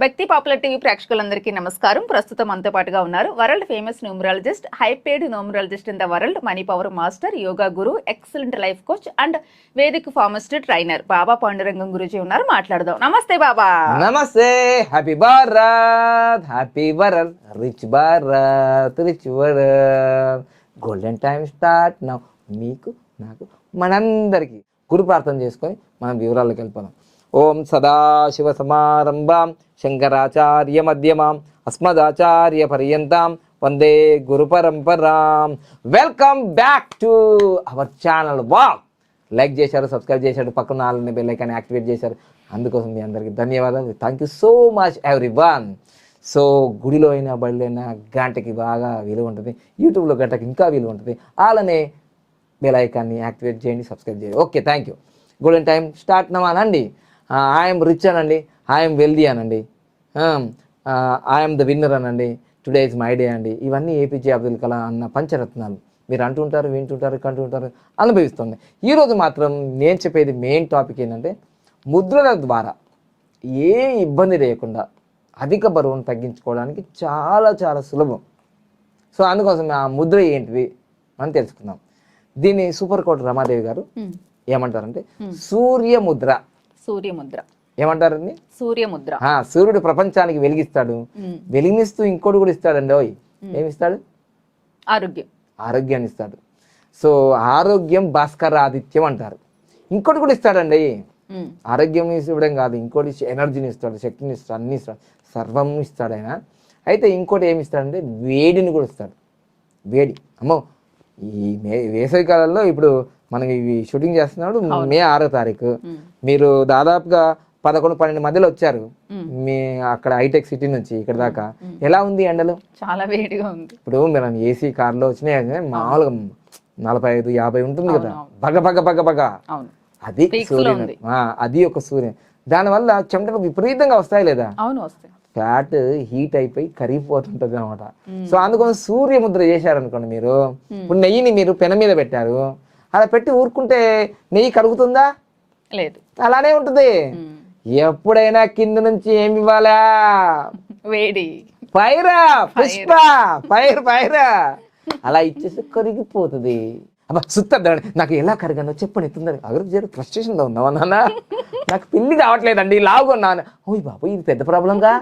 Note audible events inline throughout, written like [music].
వ్యక్తి popular TV ప్రేక్షకులందరికీ నమస్కారం. ప్రస్తుతం మనతో పాటుగా ఉన్నారు world famous numerologist hyped numerologist in the world money power master yoga guru excellent life coach and Vedic pharmacist trainer Baba Pandurangam Guruji ఉన్నారు. మాట్లాడదాం. నమస్తే బాబా. నమస్తే. Happy Bharat happy world rich Bharat rich world golden time start నా మీకు నాకు మనందరికీ గురు ప్రార్థన చేసుకొని మనం వివరాల్లోకి వెళ్ళిపోదాం. ఓం సదాశివ సమారంభాం. శంకరాచార్య మధ్యమాం అస్మదాచార్య పర్యంతం వందే గురు పరంపరాం welcome back to our channel వా లైక్ చేశారు సబ్స్క్రైబ్ చేశారు పక్కన నాలుగు బెల్లైకాన్ని యాక్టివేట్ చేశారు. అందుకోసం మీ అందరికీ ధన్యవాదాలు. Thank you so much everyone so గుడిలో అయినా బడిలో అయినా గంటకి బాగా విలువ ఉంటుంది. యూట్యూబ్లో గంటకి ఇంకా విలువ ఉంటుంది. అలానే బెల్ ఐకాన్ని యాక్టివేట్ చేయండి సబ్స్క్రైబ్ చేయండి. Okay thank you golden time start నమానండి I'm rich అనండి. ఐఎమ్ వెల్దీ అనండి. ఐఎమ్ ద విన్నర్ అనండి. టుడే ఇస్ మై డే అండి. ఇవన్నీ ఏపీజే అబ్దుల్ కలాం అన్న పంచరత్నాలు. మీరు అంటుంటారు వింటుంటారు కంటుంటారు అనుభవిస్తుంది. ఈరోజు మాత్రం నేను చెప్పేది మెయిన్ టాపిక్ ఏంటంటే ముద్రల ద్వారా ఏ ఇబ్బంది లేకుండా అధిక బరువును తగ్గించుకోవడానికి చాలా చాలా సులభం. సో అందుకోసం ఆ ముద్ర ఏంటిది మనం తెలుసుకుందాం. దీన్ని సూపర్ కోట రమాదేవి గారు Hmm. ఏమంటారంటే సూర్య ముద్ర సూర్యముద్ర. ఏమంటారండి? సూర్యముద్ర. ఆ, సూర్యుడు ప్రపంచానికి వెలిగిస్తాడు. వెలిగిస్తూ ఇంకోటి కూడా ఇస్తాడండి ఓయ్. ఏమిస్తాడు? ఆరోగ్యం. ఆరోగ్యాన్ని ఇస్తాడు. సో ఆరోగ్యం భాస్కర ఆదిత్యం అంటారు. ఇంకోటి కూడా ఇస్తాడండి. ఆరోగ్యం ఇవ్వడం కాదు ఇంకోటి ఎనర్జీని ఇస్తాడు శక్తిని ఇస్తాడు అన్ని ఇస్తాడు సర్వం ఇస్తాడు ఆయన. అయితే ఇంకోటి ఏమి ఇస్తాడంటే వేడిని కూడా ఇస్తాడు. వేడి. అమ్మో ఈ మే వేసవి కాలంలో ఇప్పుడు మనం ఇవి షూటింగ్ చేస్తున్నాడు మే ఆరో తారీఖు. మీరు దాదాపుగా పదకొండు పన్నెండు మధ్యలో వచ్చారు. మీ అక్కడ హైటెక్ సిటీ నుంచి ఇక్కడ దాకా. ఎలా ఉంది ఎండలు? చాలా వేడిగా ఉంది. ఇప్పుడు మీరు ఏసీ కార్లో వచ్చినాయి మామూలుగా నలభై ఐదు యాభై ఉంటుంది కదా. బగ బగ బగ బగ. అది. ఆ, అది ఒక సూర్యుని. దానివల్ల చెమటలు విపరీతంగా వస్తాయి లేదా? అవును వస్తాయి. ఫ్యాట్ హీట్ అయిపోయి కరిగిపోతుంటది అనమాట సో అందుకోసం సూర్య ముద్ర చేశారనుకోండి మీరు. ఇప్పుడు నెయ్యిని మీరు పెన మీద పెట్టారు. అలా పెట్టి ఊరుకుంటే నెయ్యి కరుగుతుందా లేదు. అలానే ఉంటుంది. ఎప్పుడైనా కింద నుంచి ఏమి ఇవ్వాలా? వేడి. పైరా పుష్ప పైరు పైరా అలా ఇచ్చేసి కరిగిపోతుంది. అబ్బా సుత్తద్దండి నాకు ఎలా కరగనో చెప్పండి ఎత్తుందని అభివృద్ధి జరు ఫ్రస్ట్రేషన్లో ఉన్నావా నాన్న? నాకు పెళ్ళి కావట్లేదండి లాగున్నాను ఓయ్ బాబు ఇది పెద్ద ప్రాబ్లంగా?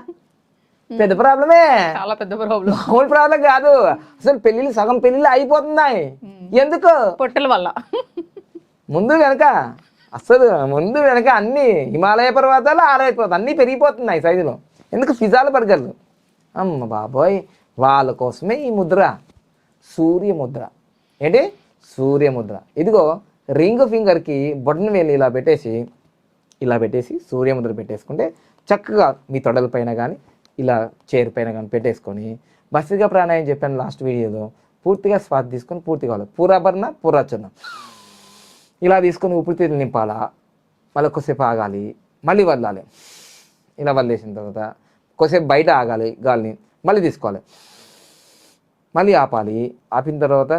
పెద్ద ప్రాబ్లమే? చాలా పెద్ద ప్రాబ్లం. మామూలు ప్రాబ్లం కాదు. అసలు పెళ్ళిళ్ళు సగం పెళ్ళిళ్ళు అయిపోతున్నాయి. ఎందుకు? పొట్టల వల్ల. ముందు వెనక అసలు ముందు వెనక అన్ని హిమాలయ పర్వతాలు ఆలయ పర్వతాలు అన్నీ పెరిగిపోతున్నాయి సైజులో. ఎందుకు? ఫిజాల బర్గర్లు అమ్మ బాబోయ్! వాళ్ళ కోసమే ఈ ముద్ర. సూర్య ముద్ర. ఏంటి? సూర్యముద్ర ఇదిగో రింగ్ ఫింగర్కి బొటన్ వేలు ఇలా పెట్టేసి ఇలా పెట్టేసి సూర్యముద్ర పెట్టేసుకుంటే చక్కగా మీ తొడలపైన కానీ ఇలా చైర్ పైన కానీ పెట్టేసుకొని బస్తిగా ప్రాణాయం చెప్పాను లాస్ట్ వీడియోలో పూర్తిగా శ్వాస తీసుకొని పూర్తిగా కావాలి. పూరాభరణ పూరాచరణ. ఇలా తీసుకొని ఊపిరితిత్తులు నింపాలా? మళ్ళీ కొద్దిసేపు ఆగాలి. మళ్ళీ వదలాలి. ఇలా వదిలేసిన తర్వాత కొద్దిసేపు బయట ఆగాలి గాలిని. మళ్ళీ తీసుకోవాలి. మళ్ళీ ఆపాలి. ఆపిన తర్వాత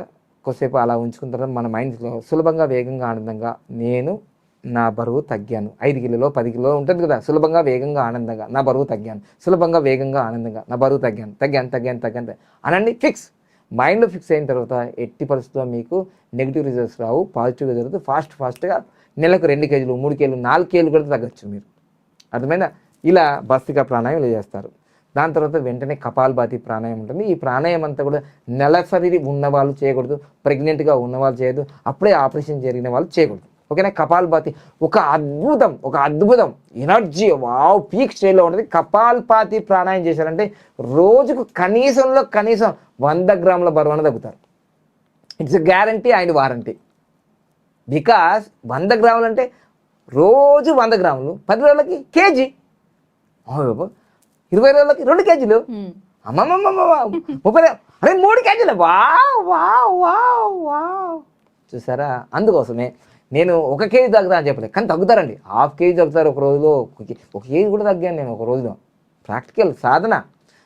కొద్దిసేపు అలా ఉంచుకున్న తర్వాత మన మైండ్లో సులభంగా వేగంగా ఆనందంగా నేను నా బరువు తగ్గాను. ఐదు కిలోలో పది కిలో ఉంటుంది కదా? సులభంగా వేగంగా ఆనందంగా నా బరువు తగ్గాను. సులభంగా వేగంగా ఆనందంగా నా బరువు తగ్గాను. తగ్గాను తగ్గాను తగ్గాను అనండి ఫిక్స్ మైండ్లో ఫిక్స్ అయిన తర్వాత ఎట్టి పరిస్థితుల్లో మీకు నెగిటివ్ రిజల్ట్స్ రావు పాజిటివ్గా జరుగుతుంది ఫాస్ట్ ఫాస్ట్గా నెలకు రెండు కేజీలు మూడు కేజీలు నాలుగు కేజీలు కూడా తగ్గచ్చు మీరు. అర్థమైనా ఇలా భస్తిక ప్రాణాయామం చేస్తారు. దాని తర్వాత వెంటనే కపాల్భాతి ప్రాణాయామం ఉంటుంది. ఈ ప్రాణాయామం అంతా కూడా నెలసరి ఉన్న వాళ్ళు చేయకూడదు. ప్రెగ్నెంట్గా ఉన్న వాళ్ళు చేయదు అప్పుడే ఆపరేషన్ జరిగిన వాళ్ళు చేయకూడదు. ఓకేనా? కపాల్భాతి ఒక అద్భుతం ఒక అద్భుతం. ఎనర్జీ వావ్ పీక్ స్టేజ్లో ఉంటుంది కపాల్పాతి ప్రాణాయామం చేశారంటే రోజుకు కనీసంలో కనీసం వంద గ్రాముల బరువున తగ్గుతారు. It's guarantee and warranty. Because వంద గ్రాములు అంటే రోజు వంద గ్రాములు పది రోజులకి కేజీ. ఇరవై రోజులకి రెండు కేజీలు. అమ్మమ్మమ్మ ముప్పై అరే మూడు కేజీలు. వా వా వా వా చూసారా? అందుకోసమే నేను ఒక కేజీ తగ్గుతా అని చెప్పలేదు. కానీ తగ్గుతారండి. హాఫ్ కేజీ తగ్గుతారు ఒక రోజులో. ఒక కేజీ కూడా తగ్గాను నేను ఒక రోజులో. ప్రాక్టికల్ సాధన.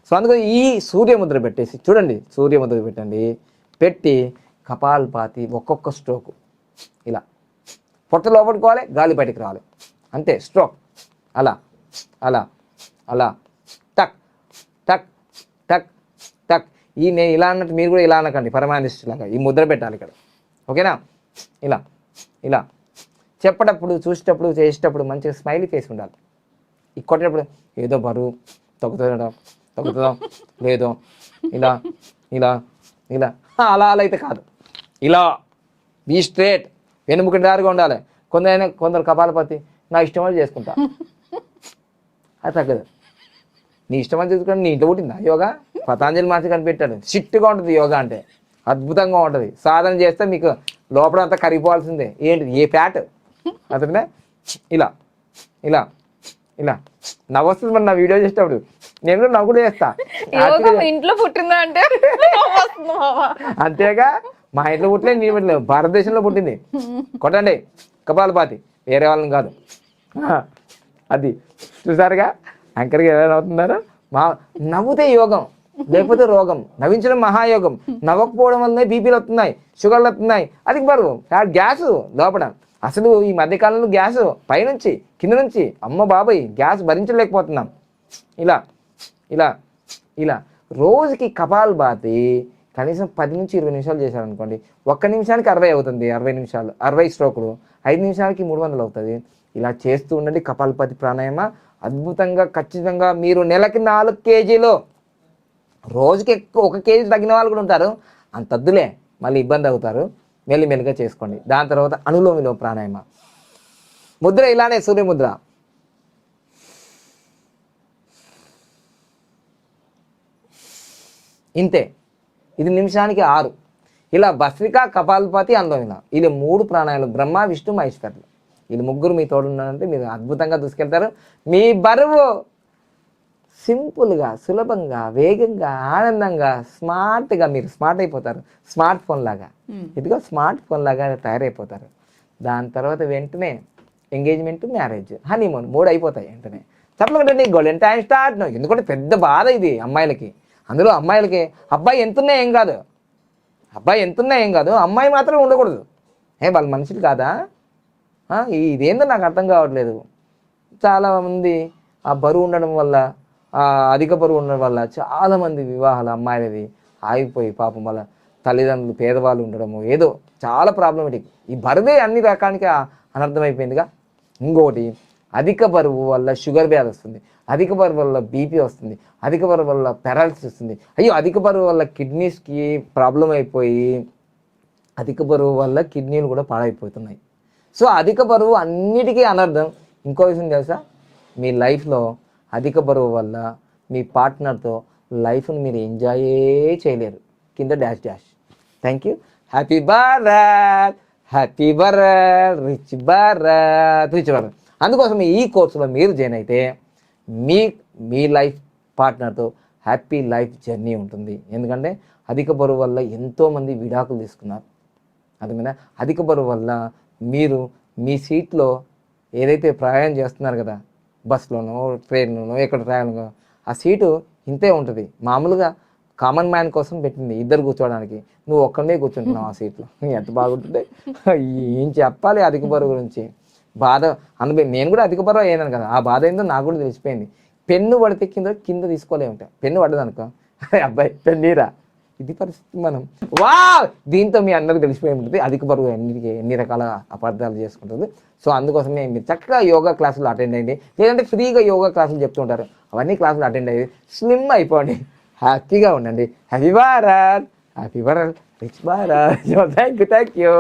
సో అందుకని ఈ సూర్యముద్ర పెట్టేసి చూడండి సూర్యముద్ర పెట్టండి. పెట్టి కపాల్పాతి ఒక్కొక్క స్ట్రోక్. ఇలా. పొట్ట లోపడుకోవాలి గాలి బయటికి రావాలి. అంతే స్ట్రోక్. అలా. అలా. అలా. టక్. టక్. టక్. ఈ నేను ఇలా అన్నట్టు మీరు కూడా ఇలా అనకండి. పరమానిస్ట్ లాగా. ఈ ముద్ర పెట్టాలి ఇక్కడ. ఓకేనా? ఇలా. ఇలా చెప్పేటప్పుడు చూసేటప్పుడు చేసేటప్పుడు మంచిగా స్మైలీ ఫేస్ ఉండాలి. ఈ కొట్టేటప్పుడు ఏదో బరువు తగ్గుతుందో తగ్గుతుందా లేదో ఇలా ఇలా ఇలా. అలా అలా అయితే కాదు. ఇలా బీ స్ట్రేట్ వెనుముకి దారిగా ఉండాలి. కొందరైనా కొందరు కపాలపతి నా ఇష్టం అని చేసుకుంటా. అది తగ్గదు. నీ ఇష్టం అని చేసుకుంటే నీ ఇంట్లో పుట్టిందా? యోగా? పతాంజలి మాసి కనిపెట్టాడు. సిట్టుగా ఉంటుంది యోగా అంటే. అద్భుతంగా ఉంటుంది. సాధన చేస్తే మీకు లోపల అంతా కరిగిపోవాల్సిందే. ఏంటిది? ఏ ఫ్యాట్? అతనే ఇలా. ఇలా. ఇలా. నవ్వొస్తుంది మరి నా వీడియో చేసేటప్పుడు. నేను కూడా నవ్వు కూడా చేస్తా ఇంట్లో పుట్టిందా అంటే. అంతేగా మా ఇంట్లో పుట్టలే నేను పుట్టలేదు భారతదేశంలో పుట్టింది. కొట్టండి. కపాలపాతి వేరే వాళ్ళని కాదు. అది. చూసారుగా? యాంకర్గా ఎలా నవ్వుతున్నారు? మా నవ్వుతే యోగం. లేకపోతే రోగం. నవ్వించడం మహాయోగం. నవ్వకపోవడం వల్లనే బీపీలు వస్తున్నాయి షుగర్లు వస్తున్నాయి అది బరువు ఆ గ్యాస్ లోపల. అసలు ఈ మధ్యకాలంలో గ్యాస్ పైనుంచి కింద నుంచి అమ్మ బాబాయ్ గ్యాస్ భరించలేకపోతున్నాం. ఇలా ఇలా ఇలా. రోజుకి కపాలు బాతి కనీసం పది నుంచి ఇరవై నిమిషాలు చేశారనుకోండి. ఒక్క నిమిషానికి అరవై అవుతుంది అరవై నిమిషాలు అరవై స్ట్రోకులు. ఐదు నిమిషాలకి మూడు వందలు అవుతుంది. ఇలా చేస్తూ ఉండండి కపాలపతి ప్రాణాయామ. అద్భుతంగా ఖచ్చితంగా మీరు నెలకి నాలుగు కేజీలు రోజుకి ఎక్కువ ఒక కేజీ తగ్గిన వాళ్ళు కూడా ఉంటారు. అంత అద్దులే మళ్ళీ ఇబ్బంది అవుతారు. మెల్లిమెల్లిగా చేసుకోండి. దాని తర్వాత అనులోమిలో ప్రాణాయామ. ముద్ర ఇలానే సూర్యముద్ర. ఇంతే. ఇది నిమిషానికి ఆరు. ఇలా భస్విక కపాలపతి అందోమిన ఇది మూడు ప్రాణాయాలు. బ్రహ్మ విష్ణు మహేశ్వరులు. ఇది ముగ్గురు మీ తోడున్నారంటే మీరు అద్భుతంగా దూసుకెళ్తారు. మీ బరువు సింపుల్గా సులభంగా వేగంగా ఆనందంగా స్మార్ట్గా మీరు స్మార్ట్ అయిపోతారు. స్మార్ట్ ఫోన్ లాగా. ఇదిగో స్మార్ట్ ఫోన్ లాగా తయారైపోతారు. దాని తర్వాత వెంటనే ఎంగేజ్మెంట్ మ్యారేజ్ హనీమూన్ మూడు అయిపోతాయి వెంటనే. చెప్పలేదండి గోల్డెన్ టైం స్టార్ట్. ఎందుకంటే పెద్ద బాధ ఇది అమ్మాయిలకి. అందులో అమ్మాయిలకి అబ్బాయి ఎంతున్నా ఏం కాదు. అబ్బాయి ఎంతున్నా ఏం కాదు. అమ్మాయి మాత్రం ఉండకూడదు. ఏ వాళ్ళ మనుషులు కాదా? ఇదేందో నాకు అర్థం కావట్లేదు. చాలామంది ఆ బరువు ఉండడం వల్ల అధిక బరువు ఉండడం వల్ల చాలామంది వివాహాలు అమ్మాయిలవి ఆగిపోయి పాపం వల్ల తల్లిదండ్రులు పేదవాళ్ళు ఉండడము ఏదో చాలా ప్రాబ్లమేటిక్ ఈ బరువే అన్ని రకానికి అనర్థమైపోయిందిగా. ఇంకొకటి అధిక బరువు వల్ల షుగర్ వ్యాధి వస్తుంది. అధిక బరువు వల్ల బీపీ వస్తుంది. అధిక బరువు వల్ల పెరాలసిస్ వస్తుంది. అయ్యో అధిక బరువు వల్ల కిడ్నీస్కి ప్రాబ్లం అయిపోయి అధిక బరువు వల్ల కిడ్నీలు కూడా పాడైపోతున్నాయి. సో అధిక బరువు అన్నిటికీ అనర్థం. ఇంకో విషయం తెలుసా? మీ లైఫ్లో అధిక బరువు వల్ల మీ పార్ట్నర్తో లైఫ్ని మీరు ఎంజాయే చేయలేరు. కింద dash dash. Thank you. Happy Bharat! Happy Bharat! Rich Bharat! Rich Bharat! అందుకోసం ఈ కోర్సులో మీరు జాయిన్ అయితే మీ మీ లైఫ్ పార్ట్నర్తో హ్యాపీ లైఫ్ జర్నీ ఉంటుంది. ఎందుకంటే అధిక బరువు వల్ల ఎంతోమంది విడాకులు తీసుకున్నారు. అర్థమైనా అధిక బరువు వల్ల మీరు మీ సీట్లో ఏదైతే ప్రయాణం చేస్తున్నారు కదా బస్సులోనో ట్రైన్లోనో ఎక్కడ ప్రయాణంలో ఆ సీటు ఇంతే ఉంటుంది. మామూలుగా కామన్ మ్యాన్ కోసం పెట్టింది ఇద్దరు కూర్చోవడానికి. నువ్వు ఒక్కడే కూర్చుంటున్నావు ఆ [laughs] సీట్లో. ఎంత బాగుంటుంది. ఏం చెప్పాలి అధిక బరువు గురించి? బాధ అనుభవం నేను కూడా అధిక బరువు అయ్యాను కదా. ఆ బాధ ఏందో నాకు కూడా తెలిసిపోయింది. పెన్ను పడితే కింద కింద తీసుకోలేముంటా పెన్ను పడ్డదనుకో. అబ్బాయి పెన్నీరా ఇది పరిస్థితి మనం. వా దీంతో మీ అందరికి తెలిసిపోయి ఉంటుంది. అధిక బరువు అన్నిటికి ఎన్ని రకాల అపార్థాలు చేసుకుంటుంది. సో అందుకోసమే మీరు చక్కగా యోగా క్లాసులు అటెండ్ అయ్యండి. లేదంటే ఫ్రీగా యోగా క్లాసులు చెప్తుంటారు అవన్నీ క్లాసులు అటెండ్ అయ్యి స్లిమ్ అయిపోండి. హ్యాపీగా ఉండండి. Happy Bharat! Happy Bharat! Rich Bharat! Thank you thank you